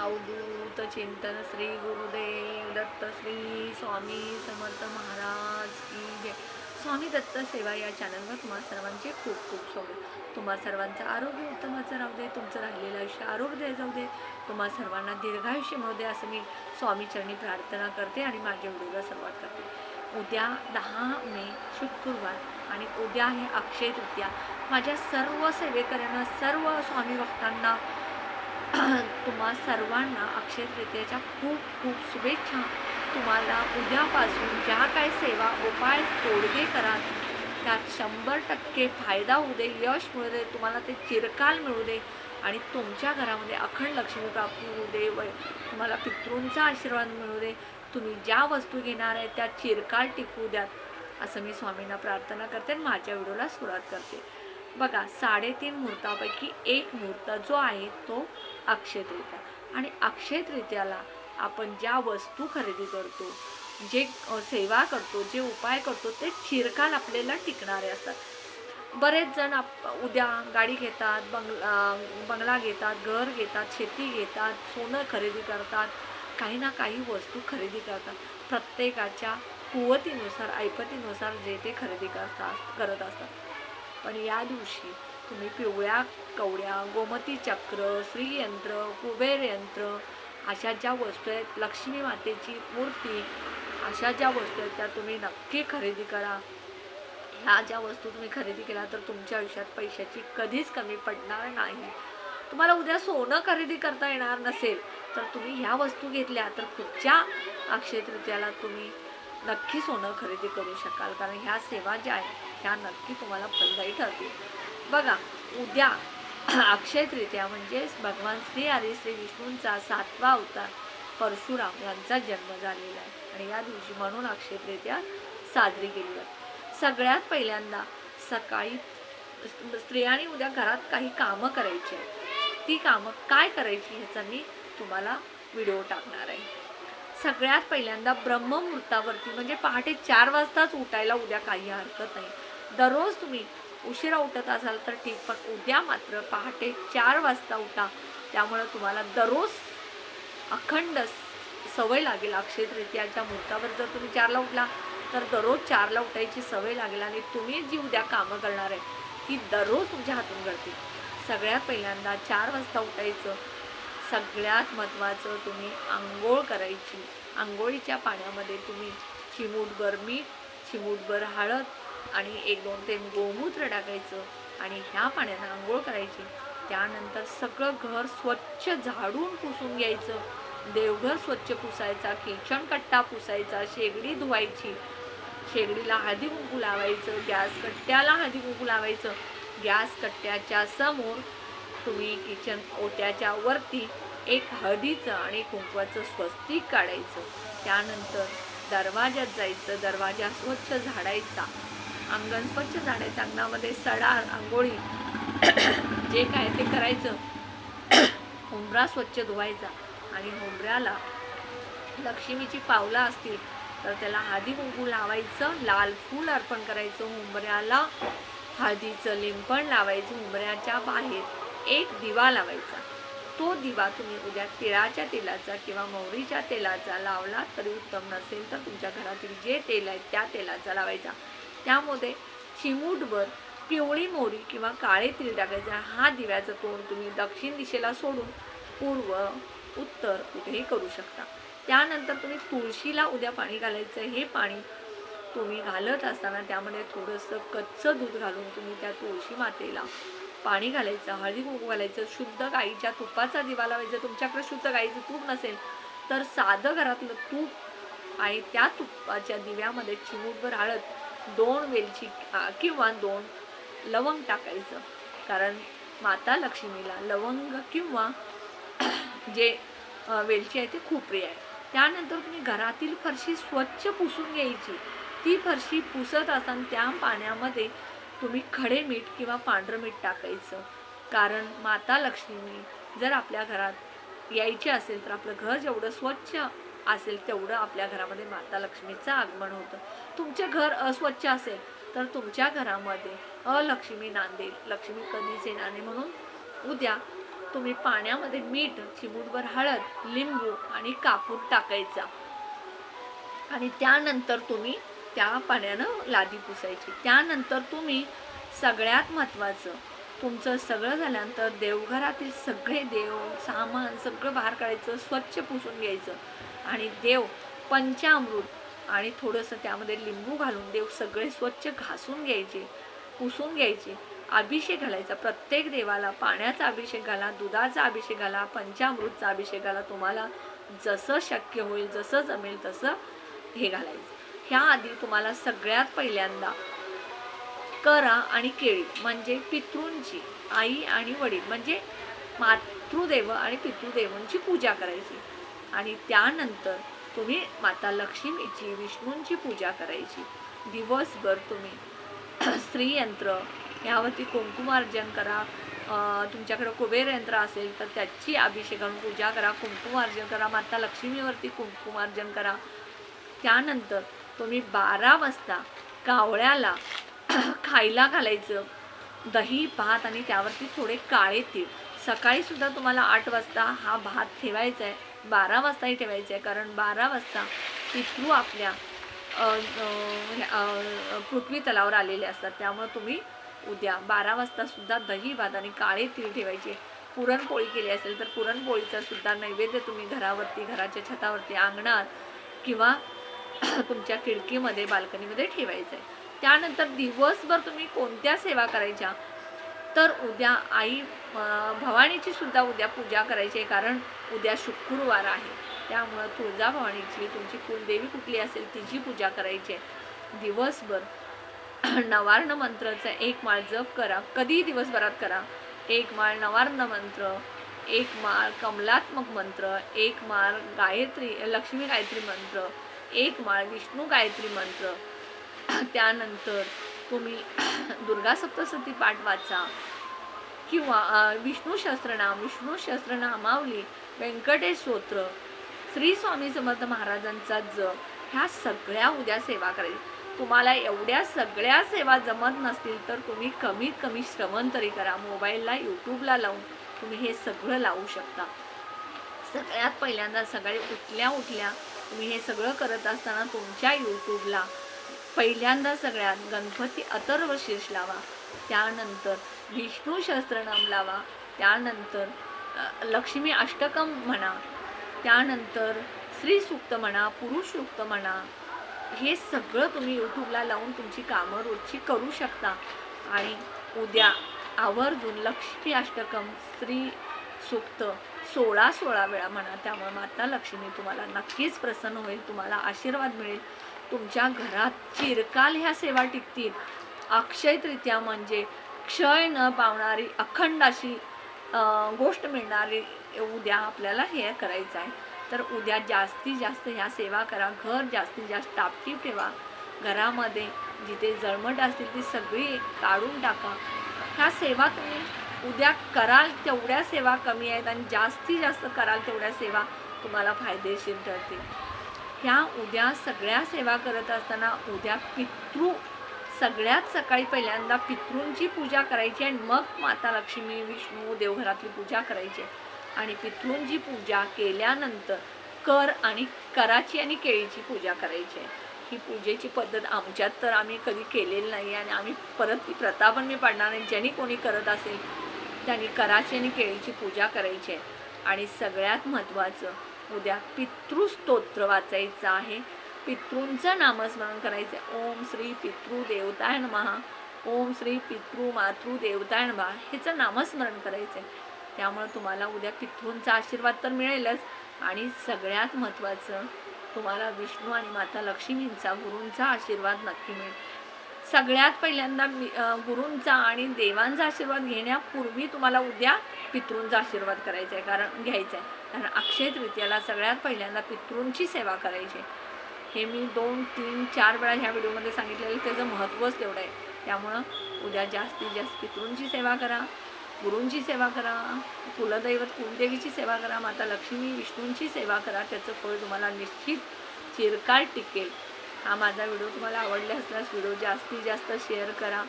अवधूत चिंतन श्री गुरुदेव दत्त श्री स्वामी समर्थ महाराज की जय. स्वामी दत्त सेवा या चॅनलवर तुम्हा सर्वांचे खूप खूप स्वागत. तुम्हा सर्वांचं आरोग्य उत्तमाचं राहू दे तुमचं राहिलेलं आयुष्य आरोग्य जाऊ दे. तुम्हा सर्वांना दीर्घायुष्य मिळू दे असं मी स्वामीचरणी प्रार्थना करते आणि माझ्या व्हिडिओला सुरुवात करते. उद्या दहा मे शुक्रवार आणि उद्या हे अक्षय तृतीया माझ्या सर्व सेवेकऱ्यांना सर्व स्वामी भक्तांना तुम्हा सर्वांना अक्षय तृतीयेच्या खूप खूप शुभेच्छा. तुम्हाला उद्यापासून ज्या काही सेवा उपाय तोडगे करा त्यात शंभर टक्के फायदा होऊ दे यश मिळू दे तुम्हाला ते चिरकाल मिळू दे आणि तुमच्या घरामध्ये अखंड लक्ष्मी प्राप्ती होऊ दे व तुम्हाला पितृंचा आशीर्वाद मिळू दे. तुम्ही ज्या वस्तू घेणार आहे त्या चिरकाल टिकू द्यात. असं मी स्वामींना प्रार्थना करते आणि माझ्या व्हिडिओला सुरुवात करते. बघा साडेतीन मुहूर्तापैकी एक मुहूर्त जो आहे तो अक्षय तृतीया आणि अक्षय तृतीयाला आपण ज्या वस्तू खरेदी करतो जे सेवा करतो जे उपाय करतो ते चिरकाल आपल्याला टिकणारे असतात. बरेच जण आप उद्या गाडी घेतात बंगला बंगला घेतात घर घेतात शेती घेतात सोनं खरेदी करतात काही ना काही वस्तू खरेदी करतात. प्रत्येकाच्या कुवतीनुसार ऐपतीनुसार जे ते खरेदी करतात करत असतात. पण या दिवशी तुम्ही पिवळ्या कवड्या गोमती चक्र श्रीयंत्र कुबेर यंत्र अशा ज्या वस्तू आहेत लक्ष्मी मातेची मूर्ती अशा ज्या वस्तू आहेत त्या तुम्ही नक्की खरेदी करा. ह्या ज्या वस्तू तुम्ही खरेदी केल्या तर तुमच्या आयुष्यात पैशाची कधीच कमी पडणार नाही. तुम्हाला उद्या सोनं खरेदी करता येणार नसेल तर तुम्ही ह्या वस्तू घेतल्या तर पुढच्या अक्षय तृतीयाला तुम्ही नक्की सोनं खरेदी करू शकाल कारण ह्या सेवा ज्या आहेत ह्या नक्की तुम्हाला फलदायी ठरतील. बघा उद्या अक्षय तृतीया म्हणजेच भगवान श्री हरी श्री विष्णूंचा सातवा अवतार परशुराम यांचा जन्म झालेला आहे. आणि या दिवशी म्हणून अक्षय तृतीया साजरी केली जाते. सगळ्यात पहिल्यांदा सकाळी स्त्रियांनी उद्या घरात काही कामं करायची आहेत. ती कामं काय करायची ह्याचा मी तुम्हाला व्हिडिओ टाकणार आहे. सगळ्यात पहिल्यांदा ब्रह्ममुहूर्तावरती म्हणजे पहाटे चार वाजताच उठायला उद्या काही हरकत नाही. दररोज तुम्ही उशिरा उठत असाल तर ठीक पण उद्या मात्र पहाटे चार वाजता उठा. त्यामुळं तुम्हाला दररोज अखंड स- सवय लागेल अक्षय तृतीयाच्या मुहूर्तावर. जर तुम्ही चारला उठला तर दररोज चारला उठायची सवय लागेल आणि तुम्ही जी उद्या कामं करणार आहे ती दररोज तुमच्या हातून घडतील. सगळ्यात पहिल्यांदा चार वाजता उठायचं सगळ्यात महत्त्वाचं तुम्ही आंघोळ करायची. आंघोळीच्या पाण्यामध्ये तुम्ही चिमूटभर मीठ चिमूटभर हळद आणि एक दोन ते गोमूत्र टाकायचं आणि ह्या पाण्यानं आंघोळ करायची. त्यानंतर सगळं घर स्वच्छ झाडून पुसून घ्यायचं. देवघर स्वच्छ पुसायचा किचन कट्टा पुसायचा शेगडी धुवायची. शेगडीला हळदी कुंकू लावायचं गॅस कट्ट्याला हळदी कुंकू लावायचं. गॅस कट्ट्याच्या समोर तुम्ही किचन ओट्याच्या वरती एक हळदीचं आणि कुंकवाचं स्वस्तिक काढायचं. त्यानंतर दरवाज्यात जायचं दरवाजा स्वच्छ झाडायचा. अंगण स्वच्छ झाडायचं. अंगणामध्ये सडा आंघोळी. जे काय ते करायचं. हुंबरा स्वच्छ धुवायचा. आणि हुंबऱ्याला लक्ष्मीची पावलं असतील तर त्याला हळदी कुंकू लावायचं लाल फूल अर्पण करायचं. हुंबऱ्याला हळदीचं लिंपण लावायचं. हुंबऱ्याच्या बाहेर एक दिवा लावायचा. तो दिवा तुम्ही उद्या तिळाच्या तेलाचा किंवा मोहरीच्या तेलाचा लावला तरी उत्तम नसेल तर तुमच्या घरातील जे तेल आहे त्या तेलाचा लावायचा. त्यामध्ये चिमूटभर पिवळी मोहरी किंवा काळे तीळ टाकायचा. हा दिव्याचं तोंड तुम्ही दक्षिण दिशेला सोडून पूर्व उत्तर कुठेही करू शकता. त्यानंतर तुम्ही तुळशीला उद्या पाणी घालायचं. हे पाणी तुम्ही घालत असताना त्यामध्ये थोडंसं कच्चं दूध घालून तुम्ही त्या तुळशी मातेला पाणी घालायचं हळदी कुंकू घालायचं शुद्ध गाईच्या तुपाचा दिवा लावायचा. तुमच्याकडे शुद्ध गाईचं तूप नसेल तर साधं घरातलं तूप आणि त्या तुपाच्या दिव्यामध्ये चिमूटभर हळद दोन वेलची किंवा दोन लवंग टाकायचं. कारण माता लक्ष्मीला लवंग किंवा जे वेलची आहे ते खूप प्रिय आहे. त्यानंतर तुम्ही घरातील फरशी स्वच्छ पुसून घ्यायची. ती फरशी पुसत असताना त्या पाण्यामध्ये तुम्ही खडे मीठ किंवा पांढरं मीठ टाकायचं. कारण माता लक्ष्मी जर आपल्या घरात यायची असेल तर आपलं घर जेवढं स्वच्छ असेल तेवढं आपल्या घरामध्ये माता लक्ष्मीचं आगमन होतं. तुमचे घर अस्वच्छ असेल तर तुमच्या घरामध्ये अलक्ष्मी नांदेल. लक्ष्मी कधीच येणार नाही. म्हणून उद्या तुम्ही पाण्यामध्ये मीठ चिमूटभर हळद लिंबू आणि कापूर टाकायचा. आणि त्यानंतर तुम्ही त्या पाण्यानं लादी पुसायची. त्यानंतर तुम्ही सगळ्यात महत्त्वाचं तुमचं सगळं झाल्यानंतर देवघरातील सगळे देव सामान सगळं बाहेर काढायचं स्वच्छ पुसून घ्यायचं. आणि देव पंचामृत आणि थोडंसं त्यामध्ये लिंबू घालून देव सगळे स्वच्छ घासून घ्यायचे पुसून घ्यायचे. अभिषेक घालायचा. प्रत्येक देवाला पाण्याचा अभिषेक घाला दुधाचा अभिषेक घाला पंचामृतचा अभिषेक घाला. तुम्हाला जसं शक्य होईल जसं जमेल तसं हे घालायचं. ह्या आधी तुम्हाला सगळ्यात पहिल्यांदा करा आणि केळी म्हणजे पितृंची आई आणि वडील म्हणजे मातृदेव आणि पितृदेवांची पूजा करायची. आणि त्यानंतर तुम्ही माता लक्ष्मीची विष्णूंची पूजा करायची. दिवसभर तुम्ही स्त्रीयंत्र यावरती कुंकुमार्जन करा. तुमच्याकडं तुमच्याकडे कुबेर यंत्र असेल तर त्याची अभिषेक पूजा करा. कुंकुमार्जन करा. माता लक्ष्मीवरती कुंकुमार्जन करा. त्यानंतर तुम्ही बारा वाजता कावळ्याला खायला घालायचं. दही भात आणि त्यावरती थोडे काळे तीळ. सकाळी सुद्धा तुम्हाला आठ वाजता हा भात ठेवायचा आहे. बारा वाजताही ठेवायचा आहे कारण बारा वाजता पितृ आपल्या ह्या, पृथ्वी तलावर आलेले असतात. त्यामुळे तुम्ही उद्या बारा वाजता सुद्धा दही भात आणि काळे तीळ ठेवायचे. पुरणपोळी केली असेल तर पुरणपोळीचा सुद्धा नैवेद्य तुम्ही घरावरती घराच्या छतावरती अंगणात किंवा तुमच्या खिडकीमध्ये बाल्कनीमध्ये ठेवायचं आहे त्यानंतर दिवसभर तुम्ही कोणत्या सेवा करायच्या? तर उद्या आई भवानीची सुद्धा उद्या पूजा करायची आहे कारण उद्या शुक्रवार आहे. त्यामुळं तुळजाभवानीची तुमची कुलदेवी कुठली असेल तिची पूजा करायची आहे. दिवसभर नवार्ण मंत्राचा एक माळ जप करा. कधी दिवसभरात करा? एक माळ नवार्ण मंत्र एक माळ कमलात्मक मंत्र एक माळ गायत्री लक्ष्मी गायत्री मंत्र एक माळ विष्णू गायत्री मंत्र. त्यानंतर तुम्ही दुर्गा सप्तशती पाठ वाचा. किंवा विष्णू सहस्त्रनाम विष्णू सहस्त्रनामावली व्यंकटेश स्तोत्र श्री स्वामी समर्थ महाराजांचा जप ह्या सगळ्या उद्या सेवा करायची तुम्हाला एवढ्या सगळ्या सेवा जमत नसतील तर तुम्ही कमीत कमी श्रवण तरी करा. मोबाईलला यूट्यूबला लावून तुम्ही हे सगळं लावू शकता. सगळ्यात पहिल्यांदा सकाळी उठल्या उठल्या तुम्ही हे सगळं करत असताना तुमच्या यूट्यूबला पहिल्यांदा सगळ्यात गणपती अथर्व शीर्ष लावा. त्यानंतर विष्णू सहस्त्रनाम लावा. त्यानंतर लक्ष्मी अष्टकम म्हणा. त्यानंतर स्त्री सूक्त म्हणा पुरुष सूक्त म्हणा. हे सगळं तुम्ही यूट्यूबला लावून तुमची कामं रोजची करू शकता. आणि उद्या आवर्जून लक्ष्मी अष्टकम स्त्री सूक्त सोळा सोळा वेळा म्हणा त्यामुळे माता लक्ष्मी तुम्हाला नक्कीच प्रसन्न होईल तुम्हाला आशीर्वाद मिळेल. तुमच्या घरात चिरकाल ह्या सेवा टिकतील. अक्षय तृतीया म्हणजे क्षय न पावणारी अखंड अशी गोष्ट मिळणारी उद्या आपल्याला हे करायचं आहे. तर उद्या जास्तीत जास्त ह्या सेवा करा घर जास्तीत जास्त टापटीप ठेवा. घरामध्ये जिथे जळमट असतील ती सगळी काढून टाका. ह्या सेवा तुम्ही उद्या कराल तेवढ्या सेवा कमी आहेत आणि जास्तीत जास्त कराल तेवढ्या सेवा तुम्हाला फायदेशीर ठरतील. ह्या उद्या सगळ्या सेवा करत असताना उद्या पितृ सगळ्यात सकाळी पहिल्यांदा पितृंची पूजा करायची आणि मग माता लक्ष्मी विष्णू देवघरातली पूजा करायची. आणि पितृंची पूजा केल्यानंतर कर आणि कराची आणि केळीची पूजा करायची. आहे ही पूजेची पद्धत आमच्यात तर आम्ही कधी केलेली नाही आणि आम्ही परत ती प्रथा पण मी पाडणार नाही. ज्यांनी कोणी करत असेल त्यांनी कराची आणि केळीची पूजा करायची आहे. आणि सगळ्यात महत्त्वाचं उद्या पितृस्तोत्र वाचायचं आहे. पितृंचं नामस्मरण करायचं आहे. ओम श्री पितृ देवताय महा ओम श्री पितृ मातृ देवताय महा ह्याचं नामस्मरण करायचं आहे. त्यामुळं तुम्हाला उद्या पितृंचा आशीर्वाद तर मिळेलच. आणि सगळ्यात महत्त्वाचं तुम्हाला विष्णू आणि माता लक्ष्मींचा गुरूंचा आशीर्वाद नक्की मिळेल. सगळ्यात पहिल्यांदा मी गुरूंचा आणि देवांचा आशीर्वाद घेण्यापूर्वी तुम्हाला उद्या पितृंचा आशीर्वाद करायचा आहे कारण घ्यायचा आहे. कारण अक्षय तृतीयाला सगळ्यात पहिल्यांदा पितृंची सेवा करायची आहे. हे मी दोन तीन चार वेळा ह्या व्हिडिओमध्ये सांगितलेलं त्याचं महत्त्वच तेवढं आहे. त्यामुळं उद्या जास्तीत जास्त पितृंची सेवा करा गुरूंची सेवा करा कुलदैवत कुलदेवीची सेवा करा माता लक्ष्मी विष्णूंची सेवा करा त्याचं फळ तुम्हाला निश्चित चिरकाळ टिकेल. हा माझा व्हिडिओ तुम्हाला आवडला असल्यास व्हिडिओ जास्तीत जास्त शेअर करा.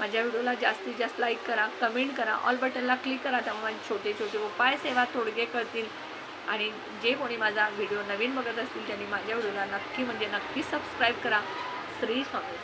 माझ्या व्हिडिओला जास्तीत जास्त लाईक करा कमेंट करा ऑल बटनला क्लिक करा त्यामुळे माझे छोटे छोटे उपाय सेवा थोडके कळतील आणि जे कोणी माझा व्हिडिओ नवीन बघत असतील त्यांनी माझ्या व्हिडिओला नक्की म्हणजे नक्की सबस्क्राईब करा. श्री स्वामी